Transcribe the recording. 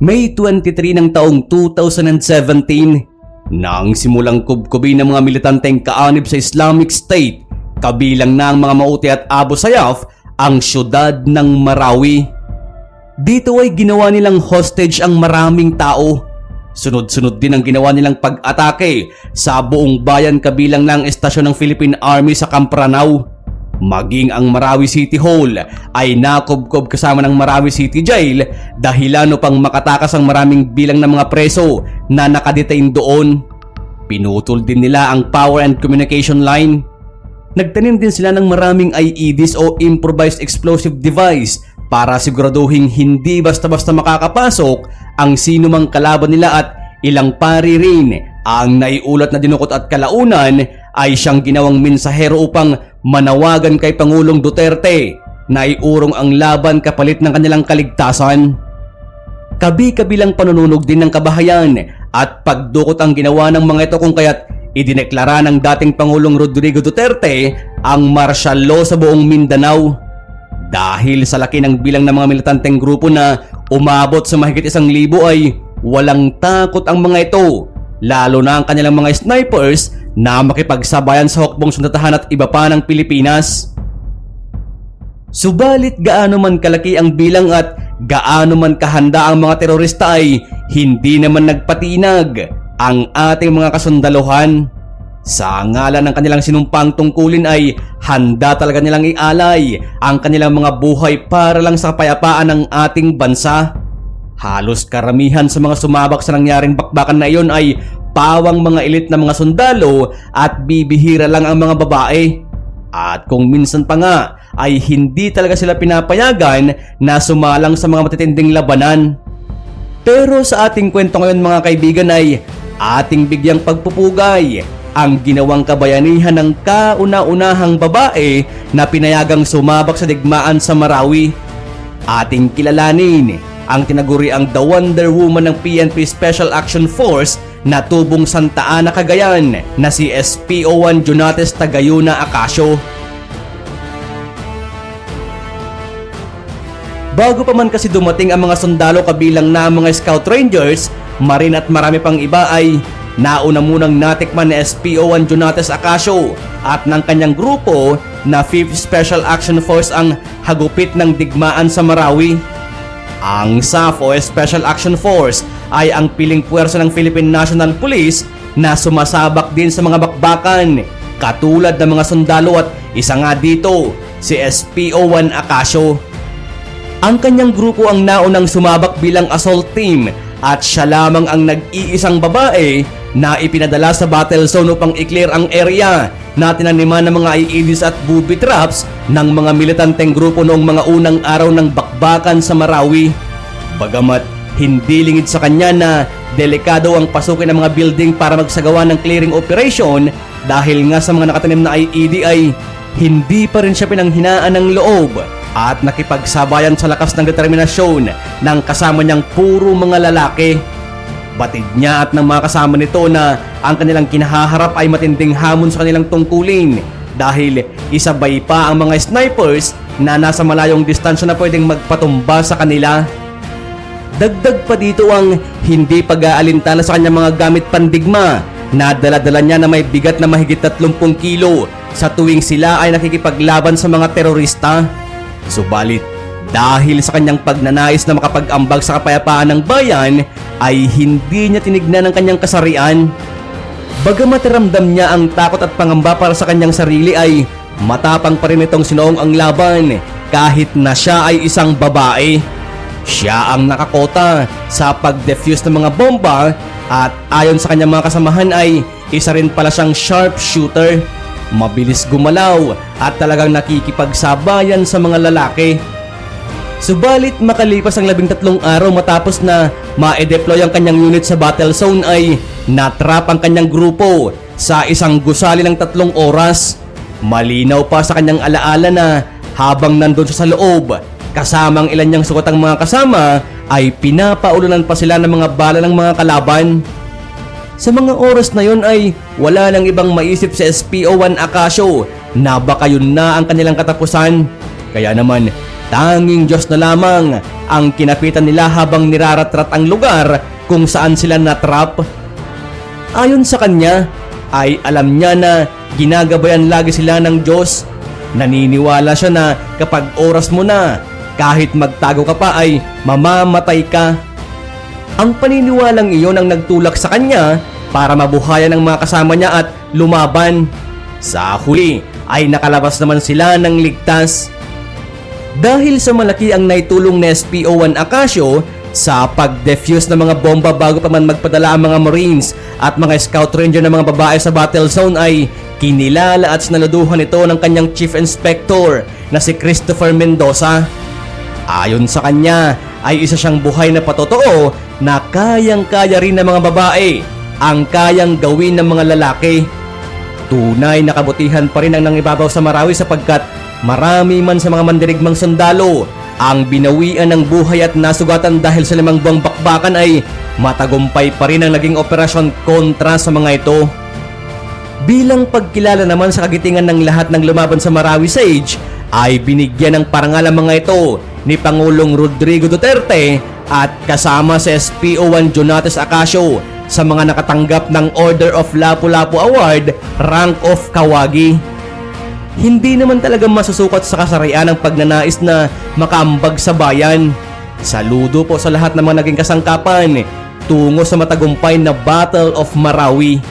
May 23 ng taong 2017 nang simulang kubkubi ng mga militanteng kaanib sa Islamic State kabilang na ang mga Mauti at Abu Sayyaf ang syudad ng Marawi. Dito ay ginawa nilang hostage ang maraming tao. Sunod-sunod din ang ginawa nilang pag-atake sa buong bayan kabilang ng estasyon ng Philippine Army sa Campranao. Maging ang Marawi City Hall ay nakubkob kasama ng Marawi City Jail dahilan upang makatakas ang maraming bilang ng mga preso na nakadetain doon. Pinutol din nila ang power and communication line. Nagtanim din sila ng maraming IEDs o improvised explosive device para siguraduhin hindi basta-basta makakapasok ang sino mang kalaban nila at ilang pari rin ang naiulat na dinukot at kalaunan ay siyang ginawang mensahero upang manawagan kay Pangulong Duterte na iurong ang laban kapalit ng kanilang kaligtasan. Kabi-kabilang panununog din ng kabahayan at pagdukot ang ginawa ng mga ito kung kaya't idineklara ng dating Pangulong Rodrigo Duterte ang martial law sa buong Mindanao. Dahil sa laki ng bilang ng mga militanteng grupo na umabot sa mahigit isang libo ay walang takot ang mga ito, lalo na ang kanilang mga snipers na makipagsabayan sa hukbong sundatahan at iba pa ng Pilipinas. Subalit gaano man kalaki ang bilang at gaano man kahanda ang mga terorista ay hindi naman nagpatinag ang ating mga kasundaluhan. Sa ngalan ng kanilang sinumpang tungkulin ay handa talaga nilang ialay ang kanilang mga buhay para lang sa kapayapaan ng ating bansa. Halos karamihan sa mga sumabak sa nangyaring bakbakan na iyon ay pawang mga elit na mga sundalo at bibihira lang ang mga babae. At kung minsan pa nga ay hindi talaga sila pinapayagan na sumalang sa mga matitinding labanan. Pero sa ating kwento ngayon mga kaibigan ay ating bigyang pagpupugay ang ginawang kabayanihan ng kauna-unahang babae na pinayagang sumabak sa digmaan sa Marawi. Ating kilalanin ang tinaguri ang The Wonder Woman ng PNP Special Action Force na tubong Santa Ana, Cagayan na si SPO1 Jonates Tagayuna Acasio. Bago pa man kasi dumating ang mga sundalo kabilang na mga Scout Rangers, Marin at marami pang iba ay nauna munang natikman ni SPO1 Jonates Acasio at ng kanyang grupo na 5th Special Action Force ang hagupit ng digmaan sa Marawi. Ang SAF o Special Action Force ay ang piling puwersa ng Philippine National Police na sumasabak din sa mga bakbakan katulad ng mga sundalo at isa nga dito si SPO1 Acasio. Ang kanyang grupo ang naunang sumabak bilang assault team at siya lamang ang nag-iisang babae na ipinadala sa battle zone upang i-clear ang area na tinaniman ng mga IEDs at booby traps ng mga militanteng grupo noong mga unang araw ng bakbakan sa Marawi. Bagamat hindi lingid sa kanya na delikado ang pasukin ng mga building para magsagawa ng clearing operation dahil nga sa mga nakatanim na IED ay hindi pa rin siya pinanghinaan ng loob at nakipagsabayan sa lakas ng determinasyon ng kasama niyang puro mga lalaki. Batid niya at ng mga kasama nito na ang kanilang kinahaharap ay matinding hamon sa kanilang tungkulin dahil isabay pa ang mga snipers na nasa malayong distansya na pwedeng magpatumba sa kanila. Dagdag pa dito ang hindi pag-aalintana sa kanyang mga gamit pandigma na dala-dala niya na may bigat na mahigit 30 kilo sa tuwing sila ay nakikipaglaban sa mga terorista. Subalit, dahil sa kanyang pagnanais na makapag-ambag sa kapayapaan ng bayan, ay hindi niya tinignan ang kanyang kasarian. Bagamat ramdam niya ang takot at pangamba para sa kanyang sarili ay matapang pa rin itong sinoong ang laban kahit na siya ay isang babae. Siya ang nakakota sa pag-defuse ng mga bomba at ayon sa kanyang mga kasamahan ay isa rin pala siyang sharpshooter. Mabilis gumalaw at talagang nakikipagsabayan sa mga lalaki. Subalit makalipas ang labing tatlong araw matapos na ma-deploy ang kanyang unit sa battle zone ay natrap ang kanyang grupo sa isang gusali ng tatlong oras. Malinaw pa sa kanyang alaala na habang nandun siya sa loob, kasamang ilan niyang sukatang mga kasama ay pinapaulunan pa sila ng mga bala ng mga kalaban. Sa mga oras na yon ay wala nang ibang maisip sa SPO1 Acasio na baka yun na ang kanilang katapusan. Kaya naman Tanging Diyos na lamang ang kinapitan nila habang niraratrat ang lugar kung saan sila natrap. Ayon sa kanya, ay alam niya na ginagabayan lagi sila ng Diyos. Naniniwala siya na kapag oras mo na, kahit magtago ka pa ay mamamatay ka. Ang paniniwalang iyon ang nagtulak sa kanya para mabuhayan ang mga kasama niya at lumaban. Sa huli ay nakalabas naman sila ng ligtas. Dahil sa malaki ang naitulong ni SPO-1 Acasio sa pag-defuse ng mga bomba bago pa man magpadala ang mga Marines at mga Scout Ranger ng mga babae sa battle zone ay kinilala at sinaluduhan ito ng kanyang Chief Inspector na si Christopher Mendoza. Ayon sa kanya ay isa siyang buhay na patotoo na kayang-kaya rin ng mga babae ang kayang gawin ng mga lalaki. Tunay na kabutihan pa rin ang nangibabaw sa Marawi sapagkat marami man sa mga mandirigmang sundalo ang binawian ng buhay at nasugatan dahil sa limang buwang bakbakan ay matagumpay pa rin ang naging operasyon kontra sa mga ito. Bilang pagkilala naman sa kagitingan ng lahat ng lumaban sa Marawi Sage, ay binigyan ng parangal ang mga ito ni Pangulong Rodrigo Duterte at kasama sa SPO1 Jonates Acasio sa mga nakatanggap ng Order of Lapu-Lapu Award, Rank of Kawagi. Hindi naman talaga masusukat sa kasarian ang pagnanais na makambag sa bayan. Saludo po sa lahat ng mga naging kasangkapan tungo sa matagumpay na Battle of Marawi.